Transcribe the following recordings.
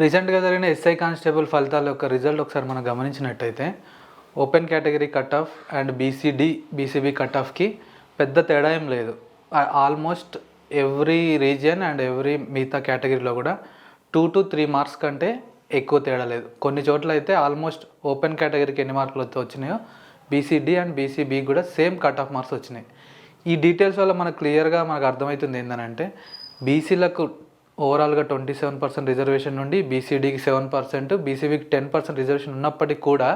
రీసెంట్గా జరిగిన SI constable ఫలితాల యొక్క రిజల్ట్ ఒకసారి మనం గమనించినట్టయితే open category cut off and BCD BCB cut ఆఫ్కి పెద్ద తేడా ఏం లేదు. Almost every region and every మిగతా కేటగిరీలో కూడా టూ టు త్రీ మార్క్స్ కంటే ఎక్కువ తేడా లేదు. కొన్ని చోట్ల అయితే ఆల్మోస్ట్ ఓపెన్ కేటగిరీకి ఎన్ని మార్కులు అయితే వచ్చినాయో బీసీడీ అండ్ బీసీబీ కూడా సేమ్ కట్ ఆఫ్ మార్క్స్ వచ్చినాయి. ఈ డీటెయిల్స్ వల్ల మనకు క్లియర్గా మనకు అర్థమవుతుంది ఏంటంటే బీసీలకు ఓవరాల్గా ట్వంటీ సెవెన్ పర్సెంట్ రిజర్వేషన్ నుండి బీసీడీకి సెవెన్ పర్సెంట్ బీసీబీకి టెన్ పర్సెంట్ రిజర్వేషన్ ఉన్నప్పటికీ కూడా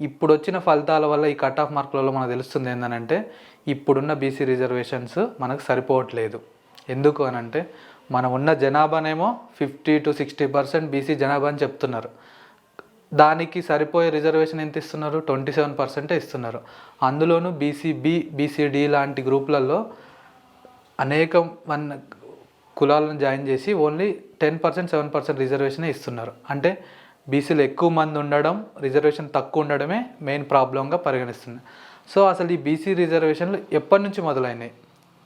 ఇప్పుడు వచ్చిన ఫలితాల వల్ల ఈ కట్ ఆఫ్ మార్కులలో మనకు తెలుస్తుంది ఏంటంటే ఇప్పుడున్న బీసీ రిజర్వేషన్స్ మనకు సరిపోవట్లేదు. ఎందుకు అని అంటే మనం ఉన్న జనాభానేమో fifty to sixty percent BC జనాభా అని చెప్తున్నారు. దానికి సరిపోయే రిజర్వేషన్ ఎంత ఇస్తున్నారు? ట్వంటీ సెవెన్ పర్సెంటే ఇస్తున్నారు. అందులోనూ బీసీబీ బీసీడీ లాంటి గ్రూపులలో అనేక వన్ కులాలను జాయిన్ చేసి only ten percent seven percent రిజర్వేషనే ఇస్తున్నారు. అంటే బీసీలు ఎక్కువ మంది ఉండడం రిజర్వేషన్ తక్కువ ఉండడమే మెయిన్ ప్రాబ్లంగా పరిగణిస్తుంది. సో అసలు ఈ బీసీ రిజర్వేషన్లు ఎప్పటి నుంచి మొదలైనాయి?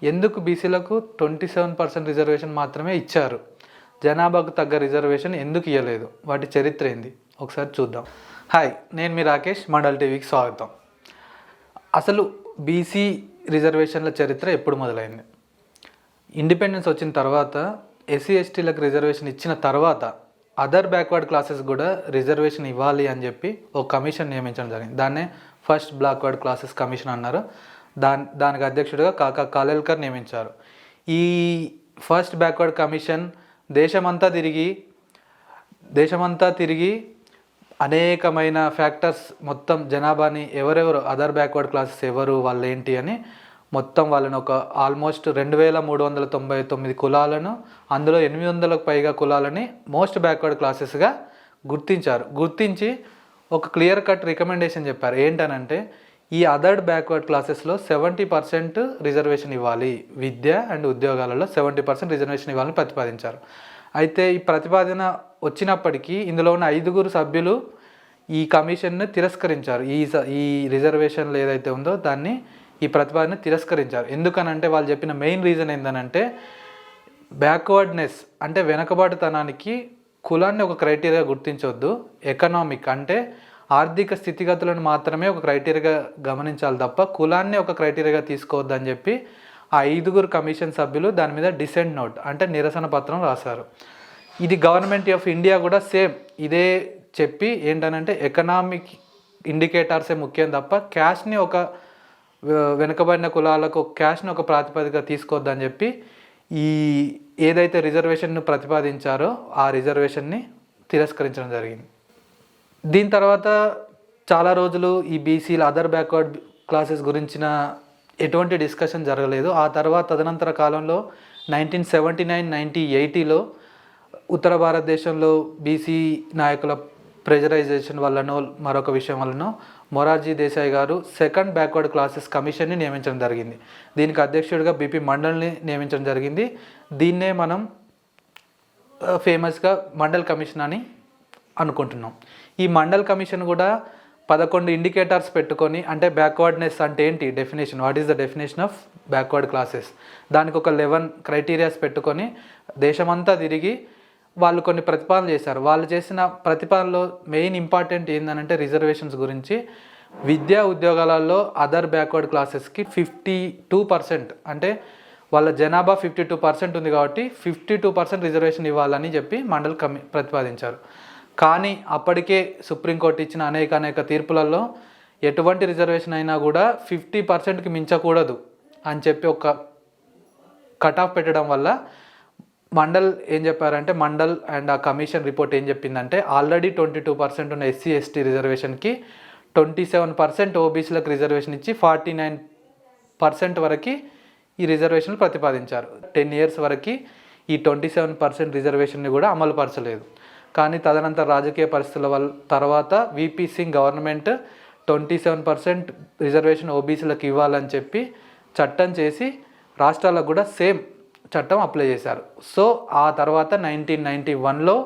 ఎందుకు బీసీలకు ట్వంటీ సెవెన్ పర్సెంట్ రిజర్వేషన్ మాత్రమే ఇచ్చారు? జనాభాకు తగ్గ రిజర్వేషన్ ఎందుకు ఇవ్వలేదు వాటి చరిత్ర ఏంది? ఒకసారి చూద్దాం. హాయ్ నేను మీ రాకేష్ మండల్ టీవీకి స్వాగతం. అసలు బీసీ రిజర్వేషన్ల చరిత్ర ఎప్పుడు మొదలైంది? ఇండిపెండెన్స్ వచ్చిన తర్వాత ఎస్సీ ఎస్టీలకు రిజర్వేషన్ ఇచ్చిన తర్వాత అదర్ బ్యాక్వర్డ్ క్లాసెస్ కూడా రిజర్వేషన్ ఇవ్వాలి అని చెప్పి ఒక కమిషన్ నియమించడం జరిగింది. దాన్నే ఫస్ట్ బ్లాక్వర్డ్ క్లాసెస్ కమిషన్ అన్నారు. దాని దానికి అధ్యక్షుడిగా కాకా కాలేల్కర్ నియమించారు. ఈ ఫస్ట్ బ్యాక్వర్డ్ కమిషన్ దేశమంతా తిరిగి దేశమంతా తిరిగి అనేకమైన ఫ్యాక్టర్స్ మొత్తం జనాభాని ఎవరెవరు అదర్ బ్యాక్వర్డ్ క్లాసెస్ ఎవరు వాళ్ళు ఏంటి అని మొత్తం వాళ్ళని ఒక ఆల్మోస్ట్ రెండు వేల మూడు వందల తొంభై తొమ్మిది కులాలను అందులో ఎనిమిది వందలకు పైగా కులాలని మోస్ట్ బ్యాక్వర్డ్ క్లాసెస్గా గుర్తించారు. గుర్తించి ఒక క్లియర్ కట్ రికమెండేషన్ చెప్పారు. ఏంటనంటే ఈ అదర్డ్ బ్యాక్వర్డ్ క్లాసెస్లో సెవెంటీ పర్సెంట్ రిజర్వేషన్ ఇవ్వాలి. విద్య అండ్ ఉద్యోగాలలో సెవెంటీ పర్సెంట్ రిజర్వేషన్ ఇవ్వాలని ప్రతిపాదించారు. అయితే ఈ ప్రతిపాదన వచ్చినప్పటికీ ఇందులో ఉన్న ఐదుగురు సభ్యులు ఈ కమిషన్ను తిరస్కరించారు. ఈ స- ఈ రిజర్వేషన్లు ఏదైతే ఉందో దాన్ని ఈ ప్రతిపాదన తిరస్కరించారు. ఎందుకనంటే వాళ్ళు చెప్పిన మెయిన్ రీజన్ ఏంటనంటే బ్యాక్వర్డ్నెస్ అంటే వెనకబాటుతనానికి కులాన్ని ఒక క్రైటీరియా గుర్తించవద్దు ఎకనామిక్ అంటే ఆర్థిక స్థితిగతులను మాత్రమే ఒక క్రైటీరియాగా గమనించాలి తప్ప కులాన్ని ఒక క్రైటీరియాగా తీసుకోవద్దు అని చెప్పి ఆ ఐదుగురు కమిషన్ సభ్యులు దాని మీద డిసెంట్ నోట్ అంటే నిరసన పత్రం రాశారు. ఇది గవర్నమెంట్ ఆఫ్ ఇండియా కూడా సేమ్. ఇదే చెప్పి ఏంటనంటే ఎకనామిక్ ఇండికేటర్సే ముఖ్యం తప్ప క్యాష్ని ఒక వెనుకబడిన కులాలకు క్యాష్ను ఒక ప్రాతిపదిక తీసుకోవద్దని చెప్పి ఈ ఏదైతే రిజర్వేషన్ను ప్రతిపాదించారో ఆ రిజర్వేషన్ని తిరస్కరించడం జరిగింది. దీని తర్వాత చాలా రోజులు ఈ బీసీల అదర్ బ్యాక్వర్డ్ క్లాసెస్ గురించిన ఎటువంటి డిస్కషన్ జరగలేదు. ఆ తర్వాత తదనంతర కాలంలో నైన్టీన్ సెవెంటీ నైన్ నైన్టీ ఎయిటీలో ఉత్తర భారతదేశంలో బీసీ నాయకుల ప్రెజరైజేషన్ వల్లనో మరొక విషయం వల్లనో మొరార్జీ దేశాయ్ గారు సెకండ్ బ్యాక్వర్డ్ క్లాసెస్ కమిషన్ని నియమించడం జరిగింది. దీనికి అధ్యక్షుడిగా బీపీ మండల్ని నియమించడం జరిగింది. దీన్నే మనం ఫేమస్గా మండల్ కమిషన్ అని అనుకుంటున్నాం. ఈ మండల్ కమిషన్ కూడా పదకొండు ఇండికేటర్స్ పెట్టుకొని అంటే బ్యాక్వర్డ్నెస్ అంటే ఏంటి? Definition. What is the definition of backward classes? దానికి ఒక లెవెన్ క్రైటీరియాస్ పెట్టుకొని దేశమంతా తిరిగి వాళ్ళు కొన్ని ప్రతిపాదనలు చేశారు. వాళ్ళు చేసిన ప్రతిపాదనలో మెయిన్ ఇంపార్టెంట్ ఏంటంటే రిజర్వేషన్స్ గురించి. విద్యా ఉద్యోగాలలో అదర్ బ్యాక్వర్డ్ క్లాసెస్కి ఫిఫ్టీ టూ పర్సెంట్ అంటే వాళ్ళ జనాభా ఫిఫ్టీ టూ పర్సెంట్ ఉంది కాబట్టి ఫిఫ్టీ టూ పర్సెంట్ రిజర్వేషన్ ఇవ్వాలని చెప్పి మండల్ కమి ప్రతిపాదించారు. కానీ అప్పటికే సుప్రీంకోర్టు ఇచ్చిన అనేక అనేక తీర్పులలో ఎటువంటి రిజర్వేషన్ అయినా కూడా ఫిఫ్టీ పర్సెంట్కి మించకూడదు అని చెప్పి ఒక కట్ ఆఫ్ పెట్టడం వల్ల మండల్ ఏం చెప్పారంటే మండల్ అండ్ ఆ కమిషన్ రిపోర్ట్ ఏం చెప్పిందంటే ఆల్రెడీ ట్వంటీ టూ పర్సెంట్ ఉన్న ఎస్సీ ఎస్టీ రిజర్వేషన్కి ట్వంటీ సెవెన్ పర్సెంట్ ఓబీసీలకు రిజర్వేషన్ ఇచ్చి ఫార్టీ నైన్ పర్సెంట్ వరకు ఈ రిజర్వేషన్లు ప్రతిపాదించారు. టెన్ ఇయర్స్ వరకు ఈ ట్వంటీ సెవెన్ పర్సెంట్ రిజర్వేషన్ని కూడా అమలు పరచలేదు. కానీ తదనంతర రాజకీయ పరిస్థితుల వల్ల తర్వాత VP Singh government twenty seven percent reservation ఓబీసీలకు ఇవ్వాలని చెప్పి చట్టం చేసి రాష్ట్రాలకు కూడా సేమ్ చట్టం అప్లై చేశారు. సో ఆ తర్వాత నైన్టీన్ నైంటీ వన్లో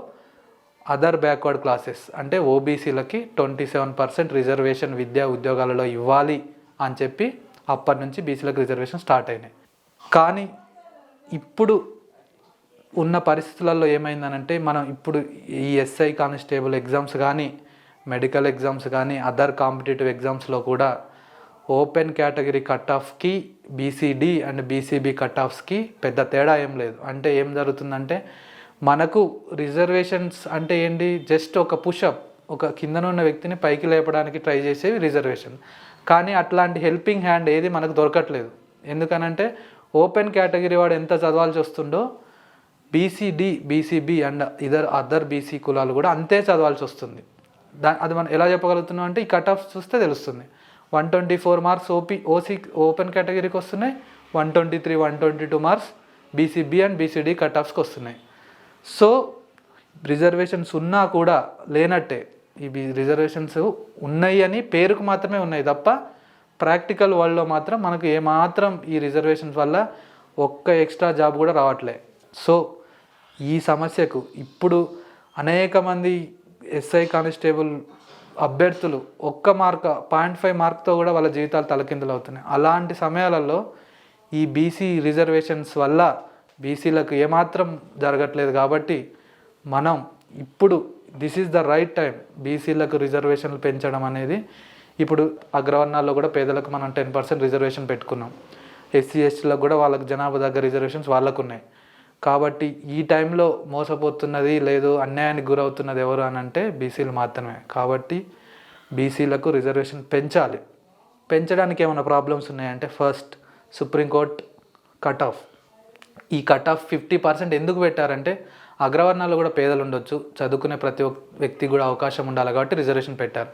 అదర్ బ్యాక్వర్డ్ క్లాసెస్ అంటే ఓబీసీలకి ట్వంటీ సెవెన్ పర్సెంట్ రిజర్వేషన్ విద్యా ఉద్యోగాలలో ఇవ్వాలి అని చెప్పి అప్పటి నుంచి బీసీలకు రిజర్వేషన్ స్టార్ట్ అయినాయి. కానీ ఇప్పుడు ఉన్న పరిస్థితులలో ఏమైందనంటే మనం ఇప్పుడు ఈ ఎస్ఐ కానిస్టేబుల్ ఎగ్జామ్స్ కానీ మెడికల్ ఎగ్జామ్స్ కానీ అదర్ కాంపిటేటివ్ ఎగ్జామ్స్లో కూడా ఓపెన్ కేటగిరీ కట్ ఆఫ్కి బీసీడి అండ్ బీసీబీ కట్ ఆఫ్స్కి పెద్ద తేడా ఏం లేదు. అంటే ఏం జరుగుతుందంటే మనకు రిజర్వేషన్స్ అంటే ఏంటి? జస్ట్ ఒక పుషప్ ఒక కిందన ఉన్న వ్యక్తిని పైకి లేపడానికి ట్రై చేసేవి రిజర్వేషన్. కానీ అట్లాంటి హెల్పింగ్ హ్యాండ్ ఏది మనకు దొరకట్లేదు. ఎందుకనంటే ఓపెన్ కేటగిరీ వాడు ఎంత చదవాల్సి వస్తుండో బీసీడి బీసీబీ అండ్ ఇదర్ అదర్ బీసీ కులాలు కూడా అంతే చదవాల్సి వస్తుంది. దా అది మనం ఎలా చెప్పగలుగుతున్నాం అంటే ఈ కట్ ఆఫ్ చూస్తే తెలుస్తుంది. One twenty four marks OP OC open కేటగిరీకి వస్తున్నాయి. One twenty three one twenty two marks BCB and BCD cut ఆఫ్స్కి వస్తున్నాయి. సో రిజర్వేషన్స్ ఉన్నా కూడా లేనట్టే. ఇవి రిజర్వేషన్స్ ఉన్నాయి అని పేరుకు మాత్రమే ఉన్నాయి తప్ప ప్రాక్టికల్ వరల్డ్లో మాత్రం మనకు ఏమాత్రం ఈ రిజర్వేషన్స్ వల్ల ఒక్క ఎక్స్ట్రా జాబ్ కూడా రావట్లే. సో ఈ సమస్యకు ఇప్పుడు అనేక మంది ఎస్ఐ కానిస్టేబుల్ అభ్యర్థులు ఒక్క మార్క్ పాయింట్ ఫైవ్ మార్క్తో కూడా వాళ్ళ జీవితాలు తలకిందులు అవుతున్నాయి అలాంటి సమయాలలో ఈ బీసీ రిజర్వేషన్స్ వల్ల బీసీలకు ఏమాత్రం జరగట్లేదు కాబట్టి మనం ఇప్పుడు this is the right time బీసీలకు రిజర్వేషన్లు పెంచడం అనేది ఇప్పుడు అగ్రవర్ణాల్లో కూడా పేదలకు మనం టెన్ పర్సెంట్ రిజర్వేషన్ పెట్టుకున్నాం. ఎస్సీ ఎస్టీలకు కూడా వాళ్ళకి జనాభా దగ్గర రిజర్వేషన్స్ వాళ్ళకు ఉన్నాయి. కాబట్టి ఈ టైంలో మోసపోతున్నది లేదు అన్యాయానికి గురవుతున్నది ఎవరు అని అంటే బీసీలు మాత్రమే. కాబట్టి బీసీలకు రిజర్వేషన్ పెంచాలి. పెంచడానికి ఏమైనా ప్రాబ్లమ్స్ ఉన్నాయంటే first supreme court cut off. ఈ కట్ ఆఫ్ ఫిఫ్టీ పర్సెంట్ ఎందుకు పెట్టారంటే అగ్రవర్ణాలు కూడా పేదలు ఉండొచ్చు చదువుకునే ప్రతి ఒక్క వ్యక్తి కూడా అవకాశం ఉండాలి కాబట్టి రిజర్వేషన్ పెట్టారు.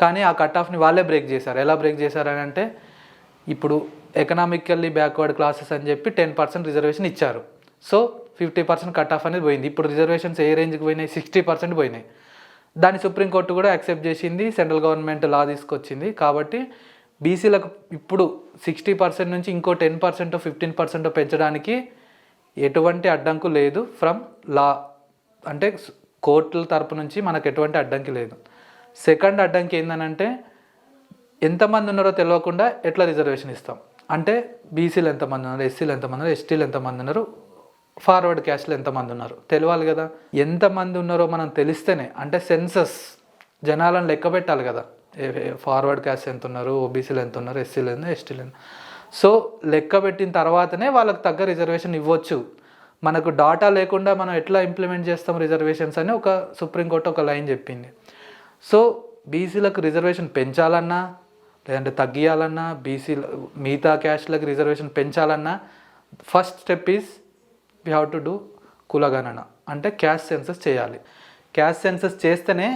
కానీ ఆ కట్ ఆఫ్ని వాళ్ళే బ్రేక్ చేశారు. ఎలా బ్రేక్ చేశారని అంటే ఇప్పుడు ఎకనామికల్లీ బ్యాక్వర్డ్ క్లాసెస్ అని చెప్పి టెన్ పర్సెంట్ రిజర్వేషన్ ఇచ్చారు. So fifty percent cut off అనేది పోయింది. ఇప్పుడు రిజర్వేషన్స్ ఏ రేంజ్కి పోయినాయి? సిక్స్టీ పర్సెంట్ పోయినాయి. దాన్ని సుప్రీంకోర్టు కూడా యాక్సెప్ట్ చేసింది. సెంట్రల్ గవర్నమెంట్ లా తీసుకొచ్చింది. కాబట్టి బీసీలకు ఇప్పుడు సిక్స్టీ పర్సెంట్ నుంచి ఇంకో టెన్ పర్సెంట్ ఫిఫ్టీన్ పర్సెంట్ పెంచడానికి ఎటువంటి అడ్డంకు లేదు. ఫ్రమ్ లా అంటే కోర్టుల తరపు నుంచి మనకు ఎటువంటి అడ్డంకి లేదు. సెకండ్ అడ్డంకి ఏంటనంటే ఎంతమంది ఉన్నారో తెలియకుండా ఎట్లా రిజర్వేషన్ ఇస్తాం? అంటే బీసీలు ఎంతమంది ఉన్నారు? ఎస్సీలు ఎంతమంది ఉన్నారు? ఎస్టీలు ఎంతమంది ఉన్నారు? ఫార్వర్డ్ క్యాస్ట్లు ఎంతమంది ఉన్నారు? తెలియాలి కదా. ఎంతమంది ఉన్నారో మనం తెలిస్తేనే అంటే సెన్సస్ జనాలను లెక్క పెట్టాలి కదా. ఫార్వర్డ్ క్యాస్ట్ ఎంత ఉన్నారు? ఓబీసీలు ఎంత ఉన్నారు? ఎస్సీలు ఎంత ఎస్టీలు ఎంత సో లెక్క పెట్టిన తర్వాతనే వాళ్ళకి తగ్గ రిజర్వేషన్ ఇవ్వచ్చు. మనకు డాటా లేకుండా మనం ఎట్లా ఇంప్లిమెంట్ చేస్తాం రిజర్వేషన్స్ అని ఒక సుప్రీంకోర్టు ఒక లైన్ చెప్పింది. సో బీసీలకు రిజర్వేషన్ పెంచాలన్నా లేదంటే తగ్గియాలన్నా బీసీ మిగతా క్యాస్ట్లకు reservation పెంచాలన్నా first step is we have to do కులగణన. అంటే క్యాస్ట్ సెన్సస్ చేయాలి. క్యాస్ట్ సెన్సస్ చేస్తేనే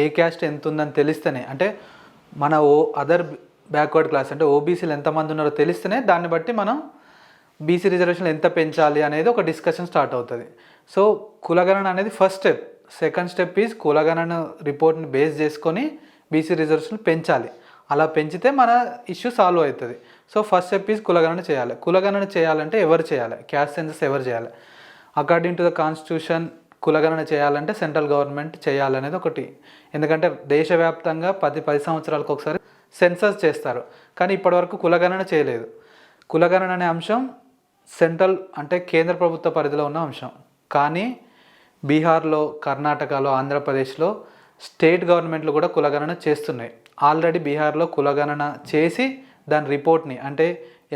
ఏ క్యాస్ట్ ఎంత ఉందని తెలిస్తేనే అంటే మన ఓ అదర్ బ్యాక్వర్డ్ క్లాస్ అంటే ఓబీసీలు ఎంతమంది ఉన్నారో తెలిస్తేనే దాన్ని బట్టి మనం బీసీ రిజర్వేషన్లు ఎంత పెంచాలి అనేది ఒక డిస్కషన్ స్టార్ట్ అవుతుంది. సో కులగణన అనేది first step second step is కులగణన రిపోర్ట్ని బేస్ చేసుకొని బీసీ రిజర్వేషన్లు పెంచాలి. అలా పెంచితే మన ఇష్యూ సాల్వ్ అవుతుంది. సో ఫస్ట్ స్టెప్ ఈజ్ కులగణన చేయాలి. కులగణన చేయాలంటే ఎవరు చేయాలి? క్యాస్ట్ సెన్సస్ ఎవరు చేయాలి? అకార్డింగ్ టు ద కాన్స్టిట్యూషన్ కులగణన చేయాలంటే సెంట్రల్ గవర్నమెంట్ చేయాలనేది ఒకటి. ఎందుకంటే దేశవ్యాప్తంగా పది పది సంవత్సరాలకు ఒకసారి సెన్సస్ చేస్తారు. కానీ ఇప్పటివరకు కులగణన చేయలేదు. కులగణన అనే అంశం సెంట్రల్ అంటే కేంద్ర ప్రభుత్వ పరిధిలో ఉన్న అంశం. కానీ బీహార్లో కర్ణాటకలో ఆంధ్రప్రదేశ్లో స్టేట్ గవర్నమెంట్లు కూడా కులగణన చేస్తున్నాయి. ఆల్రెడీ బీహార్లో కులగణన చేసి దాని రిపోర్ట్ని అంటే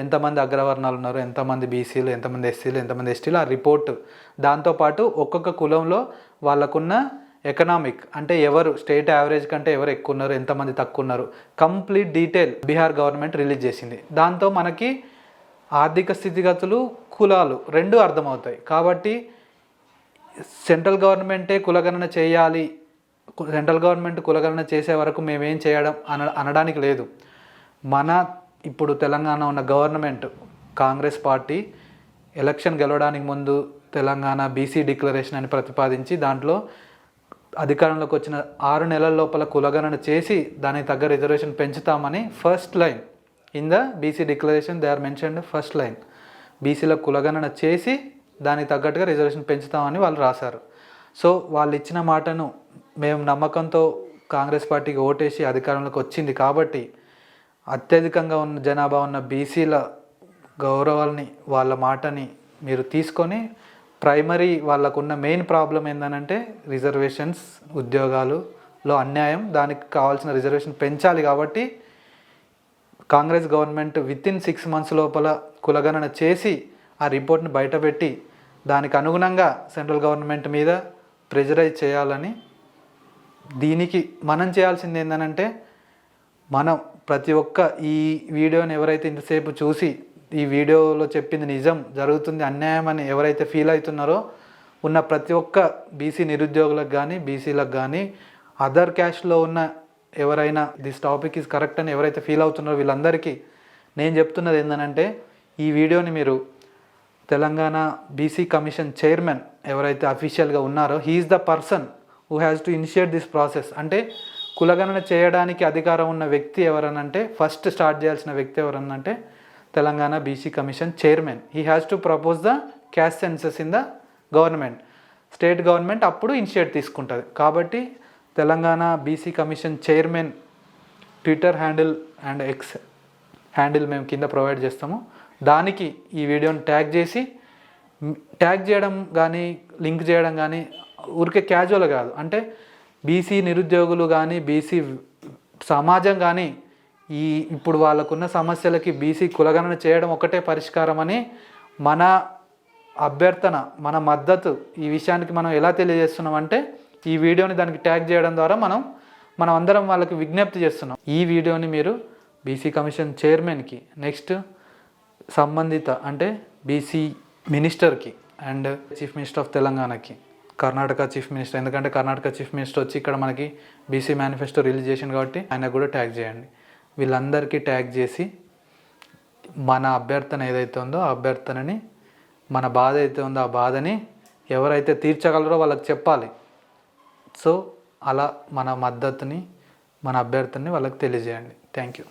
ఎంతమంది అగ్రవర్ణాలు ఉన్నారు ఎంతమంది బీసీలు ఎంతమంది ఎస్సీలు ఎంతమంది ఎస్టీలు ఆ రిపోర్ట్. దాంతోపాటు ఒక్కొక్క కులంలో వాళ్ళకున్న ఎకనామిక్ అంటే ఎవరు స్టేట్ యావరేజ్ కంటే ఎవరు ఎక్కువ ఉన్నారు ఎంతమంది తక్కువ ఉన్నారు complete detail Bihar government release చేసింది. దాంతో మనకి ఆర్థిక స్థితిగతులు కులాలు రెండు అర్థమవుతాయి. కాబట్టి సెంట్రల్ గవర్నమెంటే కులగణన చేయాలి సెంట్రల్ గవర్నమెంట్ కులగణన చేసే వరకు మేమేం చేయడం అన అనడానికి లేదు. మన ఇప్పుడు తెలంగాణ ఉన్న గవర్నమెంట్ కాంగ్రెస్ పార్టీ ఎలక్షన్ గెలవడానికి ముందు తెలంగాణ బీసీ డిక్లరేషన్ అని ప్రతిపాదించి దాంట్లో అధికారంలోకి వచ్చిన ఆరు నెలల లోపల కులగణన చేసి దానికి తగ్గ reservation పెంచుతామని first line. In the BC declaration they are mentioned first line. బీసీల కులగణన చేసి దానికి తగ్గట్టుగా రిజర్వేషన్ పెంచుతామని వాళ్ళు రాశారు. సో వాళ్ళు ఇచ్చిన మాటను మేము నమ్మకంతో కాంగ్రెస్ పార్టీకి ఓటేసి అధికారంలోకి వచ్చింది కాబట్టి అత్యధికంగా ఉన్న జనాభా ఉన్న బీసీల గౌరవాల్ని వాళ్ళ మాటని మీరు తీసుకొని ప్రైమరీ వాళ్ళకున్న మెయిన్ ప్రాబ్లం ఏంటంటే రిజర్వేషన్స్ ఉద్యోగాలులో అన్యాయం దానికి కావాల్సిన రిజర్వేషన్ పెంచాలి కాబట్టి Congress government with in six months లోపల కులగణన చేసి ఆ రిపోర్ట్ని బయటపెట్టి దానికి అనుగుణంగా సెంట్రల్ గవర్నమెంట్ మీద ప్రెజరైజ్ చేయాలని దీనికి మనం చేయాల్సింది ఏంటంటే మనం ప్రతి ఒక్క ఈ వీడియోని ఎవరైతే ఇంతసేపు చూసి ఈ వీడియోలో చెప్పింది నిజం జరుగుతుంది అన్యాయం అని ఎవరైతే ఫీల్ అవుతున్నారో ఉన్న ప్రతి ఒక్క బీసీ నిరుద్యోగులకు కానీ బీసీలకు కానీ అదర్ క్యాస్ట్లో ఉన్న ఎవరైనా దిస్ టాపిక్ ఈజ్ కరెక్ట్ అని ఎవరైతే ఫీల్ అవుతున్నారో వీళ్ళందరికీ నేను చెప్తున్నది ఏంటంటే ఈ వీడియోని మీరు తెలంగాణ బీసీ కమిషన్ చైర్మన్ ఎవరైతే అఫీషియల్గా ఉన్నారో he is the person who has to initiate this process అంటే కులగణన చేయడానికి అధికారం ఉన్న వ్యక్తి ఎవరనంటే ఫస్ట్ స్టార్ట్ చేయాల్సిన వ్యక్తి ఎవరనంటే Telangana BC commission chairman he has to propose the caste census in the government state government అప్పుడు ఇనిషియేట్ తీసుకుంటుంది. కాబట్టి Telangana BC commission chairman twitter handle and X handle మేము కింద ప్రొవైడ్ చేస్తాము. దానికి ఈ వీడియోని ట్యాగ్ చేసి ట్యాగ్ చేయడం కానీ లింక్ చేయడం కానీ ఊరికే క్యాజువల్ కాదు. అంటే బీసీ నిరుద్యోగులు కానీ బీసీ సమాజం కానీ ఈ ఇప్పుడు వాళ్ళకున్న సమస్యలకి బీసీ కులగణన చేయడం ఒకటే పరిష్కారం అని మన అభ్యర్థన మన మద్దతు ఈ విషయానికి మనం ఎలా తెలియజేస్తున్నాం అంటే ఈ వీడియోని దానికి ట్యాగ్ చేయడం ద్వారా మనం మనం అందరం వాళ్ళకి విజ్ఞప్తి చేస్తున్నాం. ఈ వీడియోని మీరు బీసీ కమిషన్ చైర్మన్కి నెక్స్ట్ సంబంధిత అంటే బీసీ మినిస్టర్కి అండ్ చీఫ్ మినిస్టర్ ఆఫ్ తెలంగాణకి కర్ణాటక చీఫ్ మినిస్టర్ ఎందుకంటే కర్ణాటక చీఫ్ మినిస్టర్ వచ్చి ఇక్కడ మనకి బీసీ మేనిఫెస్టో రిలీజ్ చేసింది కాబట్టి ఆయన కూడా ట్యాగ్ చేయండి. వీళ్ళందరికీ ట్యాగ్ చేసి మన అభ్యర్థన ఏదైతే ఉందో ఆ అభ్యర్థనని మన బాధ అయితే ఉందో ఆ బాధని ఎవరైతే తీర్చగలరో వాళ్ళకి చెప్పాలి. సో అలా మన మద్దతుని మన అభ్యర్థనని వాళ్ళకి తెలియజేయండి. Thank you